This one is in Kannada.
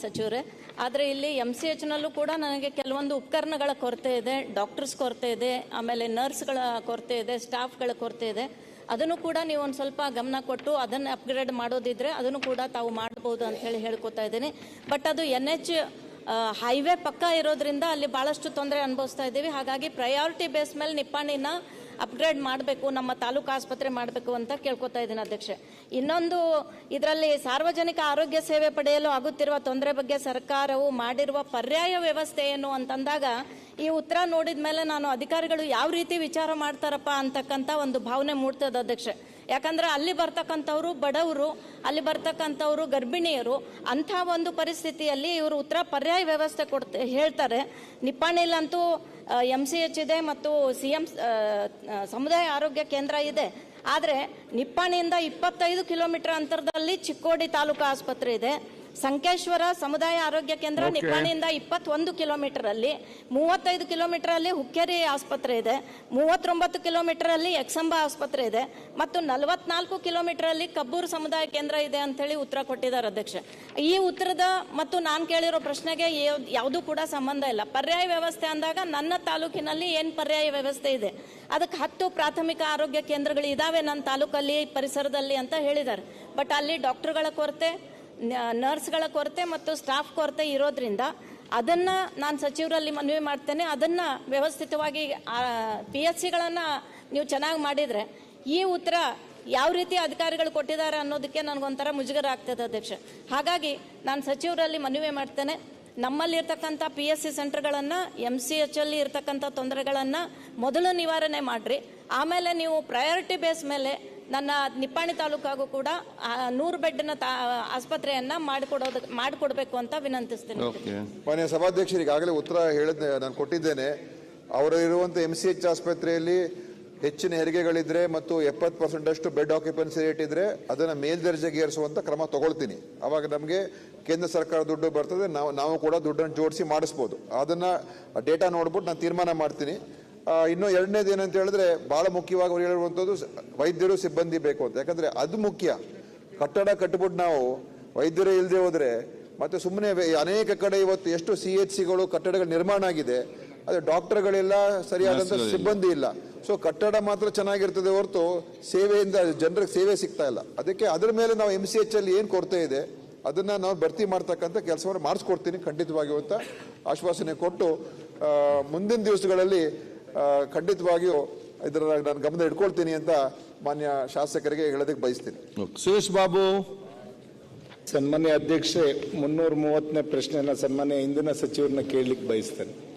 ಸಚಿವರೇ. ಆದರೆ ಇಲ್ಲಿ ಎಂ ಸಿ ಎಚ್ನಲ್ಲೂ ಕೂಡ ನನಗೆ ಕೆಲವೊಂದು ಉಪಕರಣಗಳ ಕೊರತೆ ಇದೆ ಡಾಕ್ಟರ್ಸ್ ಕೊರತೆ ಇದೆ, ಆಮೇಲೆ ನರ್ಸ್ಗಳ ಕೊರತೆ ಇದೆ ಸ್ಟಾಫ್ಗಳ ಕೊರತೆ ಇದೆ. ಅದನ್ನು ಕೂಡ ನೀವು ಒಂದು ಸ್ವಲ್ಪ ಗಮನ ಕೊಟ್ಟು ಅದನ್ನು ಅಪ್ಗ್ರೇಡ್ ಮಾಡೋದಿದ್ರೆ ಅದನ್ನು ಕೂಡ ತಾವು ಮಾಡ್ಬೋದು ಅಂತ ಹೇಳಿ ಹೇಳ್ಕೊತಾ ಇದ್ದೀನಿ. ಬಟ್ ಅದು ಎನ್ ಎಚ್ ಹೈವೇ ಪಕ್ಕ ಇರೋದ್ರಿಂದ ಅಲ್ಲಿ ಭಾಳಷ್ಟು ತೊಂದರೆ ಅನುಭವಿಸ್ತಾ ಇದ್ದೀವಿ. ಹಾಗಾಗಿ ಪ್ರಯಾರಿಟಿ ಬೇಸ್ ಮೇಲೆ ನಿಪ್ಪಾಣಿನ ಅಪ್ಗ್ರೇಡ್ ಮಾಡಬೇಕು, ನಮ್ಮ ತಾಲೂಕು ಆಸ್ಪತ್ರೆ ಮಾಡಬೇಕು ಅಂತ ಕೇಳ್ಕೊತಾ ಇದ್ದೀನಿ ಅಧ್ಯಕ್ಷೆ. ಇನ್ನೊಂದು, ಇದರಲ್ಲಿ ಸಾರ್ವಜನಿಕ ಆರೋಗ್ಯ ಸೇವೆ ಪಡೆಯಲು ಆಗುತ್ತಿರುವ ತೊಂದರೆ ಬಗ್ಗೆ ಸರ್ಕಾರವು ಮಾಡಿರುವ ಪರ್ಯಾಯ ವ್ಯವಸ್ಥೆ ಏನು ಅಂತಂದಾಗ, ಈ ಉತ್ತರ ನೋಡಿದ ಮೇಲೆ ನಾನು ಅಧಿಕಾರಿಗಳು ಯಾವ ರೀತಿ ವಿಚಾರ ಮಾಡ್ತಾರಪ್ಪ ಅಂತಕ್ಕಂಥ ಒಂದು ಭಾವನೆ ಮೂಡ್ತದೆ ಅಧ್ಯಕ್ಷೆ. ಯಾಕಂದ್ರೆ ಅಲ್ಲಿ ಬರ್ತಕ್ಕಂಥವ್ರು ಬಡವರು, ಅಲ್ಲಿ ಬರ್ತಕ್ಕಂಥವ್ರು ಗರ್ಭಿಣಿಯರು, ಅಂಥ ಒಂದು ಪರಿಸ್ಥಿತಿಯಲ್ಲಿ ಇವರು ಉತ್ತರ ಪರ್ಯಾಯ ವ್ಯವಸ್ಥೆ ಕೊಡ್ತ, ಹೇಳ್ತಾರೆ. ನಿಪ್ಪಾಣಿಲಂತೂ ಎಂ ಸಿ ಎಚ್ ಇದೆ ಮತ್ತು ಸಿ ಎಂ ಸಮುದಾಯ ಆರೋಗ್ಯ ಕೇಂದ್ರ ಇದೆ. ಆದರೆ ನಿಪ್ಪಾಣಿಯಿಂದ ಇಪ್ಪತ್ತೈದು ಕಿಲೋಮೀಟರ್ ಅಂತರದಲ್ಲಿ ಚಿಕ್ಕೋಡಿ ತಾಲೂಕು ಆಸ್ಪತ್ರೆ ಇದೆ. ಸಂಕೇಶ್ವರ ಸಮುದಾಯ ಆರೋಗ್ಯ ಕೇಂದ್ರ. ನಿಪ್ಪಾಣಿಯಿಂದ ಇಪ್ಪತ್ತೊಂದು ಕಿಲೋಮೀಟರ್ ಅಲ್ಲಿ ಮೂವತ್ತೈದು ಕಿಲೋಮೀಟರ್ ಅಲ್ಲಿ ಹುಕ್ಕೇರಿ ಆಸ್ಪತ್ರೆ ಇದೆ ಮೂವತ್ತೊಂಬತ್ತು ಕಿಲೋಮೀಟರ್ ಅಲ್ಲಿ ಎಕ್ಸಂಬ ಆಸ್ಪತ್ರೆ ಇದೆ ಮತ್ತು ನಲವತ್ನಾಲ್ಕು ಕಿಲೋಮೀಟರ್ ಅಲ್ಲಿ ಕಬ್ಬೂರು ಸಮುದಾಯ ಕೇಂದ್ರ ಇದೆ ಅಂತೇಳಿ ಉತ್ತರ ಕೊಟ್ಟಿದ್ದಾರೆ ಅಧ್ಯಕ್ಷ. ಈ ಉತ್ತರದ ಮತ್ತು ನಾನು ಕೇಳಿರೋ ಪ್ರಶ್ನೆಗೆ ಯಾವುದೂ ಕೂಡ ಸಂಬಂಧ ಇಲ್ಲ. ಪರ್ಯಾಯ ವ್ಯವಸ್ಥೆ ಅಂದಾಗ ನನ್ನ ತಾಲೂಕಿನಲ್ಲಿ ಏನು ಪರ್ಯಾಯ ವ್ಯವಸ್ಥೆ ಇದೆ? ಅದಕ್ಕೆ ಹತ್ತು ಪ್ರಾಥಮಿಕ ಆರೋಗ್ಯ ಕೇಂದ್ರಗಳು ಇದಾವೆ ನನ್ನ ತಾಲೂಕಲ್ಲಿ ಪರಿಸರದಲ್ಲಿ ಅಂತ ಹೇಳಿದ್ದಾರೆ. ಬಟ್ ಅಲ್ಲಿ ಡಾಕ್ಟರ್ಗಳ ಕೊರತೆ ನರ್ಸ್ಗಳ ಕೊರತೆ ಮತ್ತು ಸ್ಟಾಫ್ ಕೊರತೆ ಇರೋದ್ರಿಂದ ಅದನ್ನ ನಾನು ಸಚಿವರಲ್ಲಿ ಮನವಿ ಮಾಡ್ತೇನೆ. ಅದನ್ನ ವ್ಯವಸ್ಥಿತವಾಗಿ ಪಿ ಎಚ್ ಸಿಗಳನ್ನು ನೀವು ಚೆನ್ನಾಗಿ ಮಾಡಿದರೆ ಈ ಉತ್ತರ ಯಾವ ರೀತಿ ಅಧಿಕಾರಿಗಳು ಕೊಟ್ಟಿದ್ದಾರೆ ಅನ್ನೋದಕ್ಕೆ ನನಗೊಂಥರ ಮುಜುಗರ ಆಗ್ತದೆ ಅಧ್ಯಕ್ಷ. ಹಾಗಾಗಿ ನಾನು ಸಚಿವರಲ್ಲಿ ಮನವಿ ಮಾಡ್ತೇನೆ. ನಮ್ಮಲ್ಲಿರ್ತಕ್ಕಂಥ ಪಿ ಎಸ್ ಸಿ ಸೆಂಟರ್ಗಳನ್ನು ಎಂ ಸಿ ಎಚ್ ಅಲ್ಲಿ ಇರ್ತಕ್ಕಂಥ ತೊಂದರೆಗಳನ್ನು ಮೊದಲು ನಿವಾರಣೆ ಮಾಡಿರಿ. ಆಮೇಲೆ ನೀವು ಪ್ರಯಾರಿಟಿ ಬೇಸ್ ಮೇಲೆ ನನ್ನ ನಿಪ್ಪಾಣಿ ತಾಲೂಕಾಗೂ ಕೂಡ ಆ, ನೂರು ಬೆಡ್ನ ತಾ ಆಸ್ಪತ್ರೆಯನ್ನ ಮಾಡಿಕೊಡೋದು ಮಾಡಿಕೊಡ್ಬೇಕು ಅಂತ ವಿನಂತಿಸ್ತೇನೆ. ಓಕೆ. ಮಾನ್ಯ ಸಭಾಧ್ಯಕ್ಷರು ಈಗಾಗಲೇ ಉತ್ತರ ಹೇಳಿದ್ದೆ ನಾನು ಕೊಟ್ಟಿದ್ದೇನೆ. ಅವರು ಇರುವಂಥ ಎಂ ಸಿ ಎಚ್ ಆಸ್ಪತ್ರೆಯಲ್ಲಿ ಹೆಚ್ಚಿನ ಹೆರಿಗೆಗಳಿದ್ರೆ ಮತ್ತು ಎಪ್ಪತ್ತು ಪರ್ಸೆಂಟ್ ಅಷ್ಟು ಬೆಡ್ ಆಕ್ಯುಪೆನ್ಸಿ ರೇಟ್ ಇದ್ರೆ ಅದನ್ನ ಮೇಲ್ದರ್ಜೆಗೆ ಏರಿಸುವಂತ ಕ್ರಮ ತಗೊಳ್ತೀನಿ. ಅವಾಗ ನಮಗೆ ಕೇಂದ್ರ ಸರ್ಕಾರ ದುಡ್ಡು ಬರ್ತದೆ ನಾವು ನಾವು ಕೂಡ ದುಡ್ಡನ್ನು ಜೋಡಿಸಿ ಮಾಡಿಸ್ಬೋದು. ಅದನ್ನ ಡೇಟಾ ನೋಡ್ಬಿಟ್ಟು ನಾನು ತೀರ್ಮಾನ ಮಾಡ್ತೀನಿ. ಇನ್ನು ಎರಡನೇದು ಏನಂತ ಹೇಳಿದ್ರೆ ಬಹಳ ಮುಖ್ಯವಾಗಿ ಅವ್ರು ಹೇಳುವಂಥದ್ದು ವೈದ್ಯರು ಸಿಬ್ಬಂದಿ ಬೇಕು ಅಂತ. ಯಾಕಂದ್ರೆ ಅದು ಮುಖ್ಯ. ಕಟ್ಟಡ ಕಟ್ಟಿಬಿಟ್ಟು ನಾವು ವೈದ್ಯರೇ ಇಲ್ಲದೆ ಹೋದ್ರೆ ಮತ್ತೆ ಸುಮ್ಮನೆ ಅನೇಕ ಕಡೆ ಇವತ್ತು ಎಷ್ಟು ಸಿ ಎಚ್ ಸಿಗಳು ಕಟ್ಟಡಗಳು ನಿರ್ಮಾಣ ಆಗಿದೆ ಅದು ಡಾಕ್ಟರ್ಗಳೆಲ್ಲ ನರ್ಸ್ಗಳಿಲ್ಲ. ಸಿಬ್ಬಂದಿ ಇಲ್ಲ. ಸೊ ಕಟ್ಟಡ ಮಾತ್ರ ಚೆನ್ನಾಗಿರ್ತದೆ ಹೊರತು ಸೇವೆಯಿಂದ ಜನರಿಗೆ ಸೇವೆ ಸಿಗ್ತಾ ಇಲ್ಲ. ಅದಕ್ಕೆ ಅದರ ಮೇಲೆ ನಾವು ಎಂ ಸಿ ಎಚ್ ಅಲ್ಲಿ ಏನು ಕೊರತೆ ಇದೆ ಅದನ್ನ ನಾವು ಭರ್ತಿ ಮಾಡ್ತಕ್ಕಂಥ ಕೆಲಸವನ್ನು ಮಾಡಿಸ್ಕೊಡ್ತೀನಿ ಖಂಡಿತವಾಗಿ ಅಂತ ಆಶ್ವಾಸನೆ ಕೊಟ್ಟು ಮುಂದಿನ ದಿವಸಗಳಲ್ಲಿ ಖಂಡಿತವಾಗಿಯೂ ಇದರ ನಾನು ಗಮನ ಇಟ್ಕೊಳ್ತೀನಿ ಅಂತ ಮಾನ್ಯ ಶಾಸಕರಿಗೆ ಹೇಳೋದಕ್ಕೆ ಬಯಸ್ತೀನಿ. ಓಕೆ. ಸುರೇಶ್ ಬಾಬು. ಸನ್ಮಾನ್ಯ ಅಧ್ಯಕ್ಷೆ ಮುನ್ನೂರ ಮೂವತ್ತನೇ ಪ್ರಶ್ನೆಯನ್ನು ಸನ್ಮಾನ್ಯ ಹಿಂದಿನ ಸಚಿವರನ್ನ ಕೇಳಲಿಕ್ಕೆ ಬಯಸ್ತೇನೆ.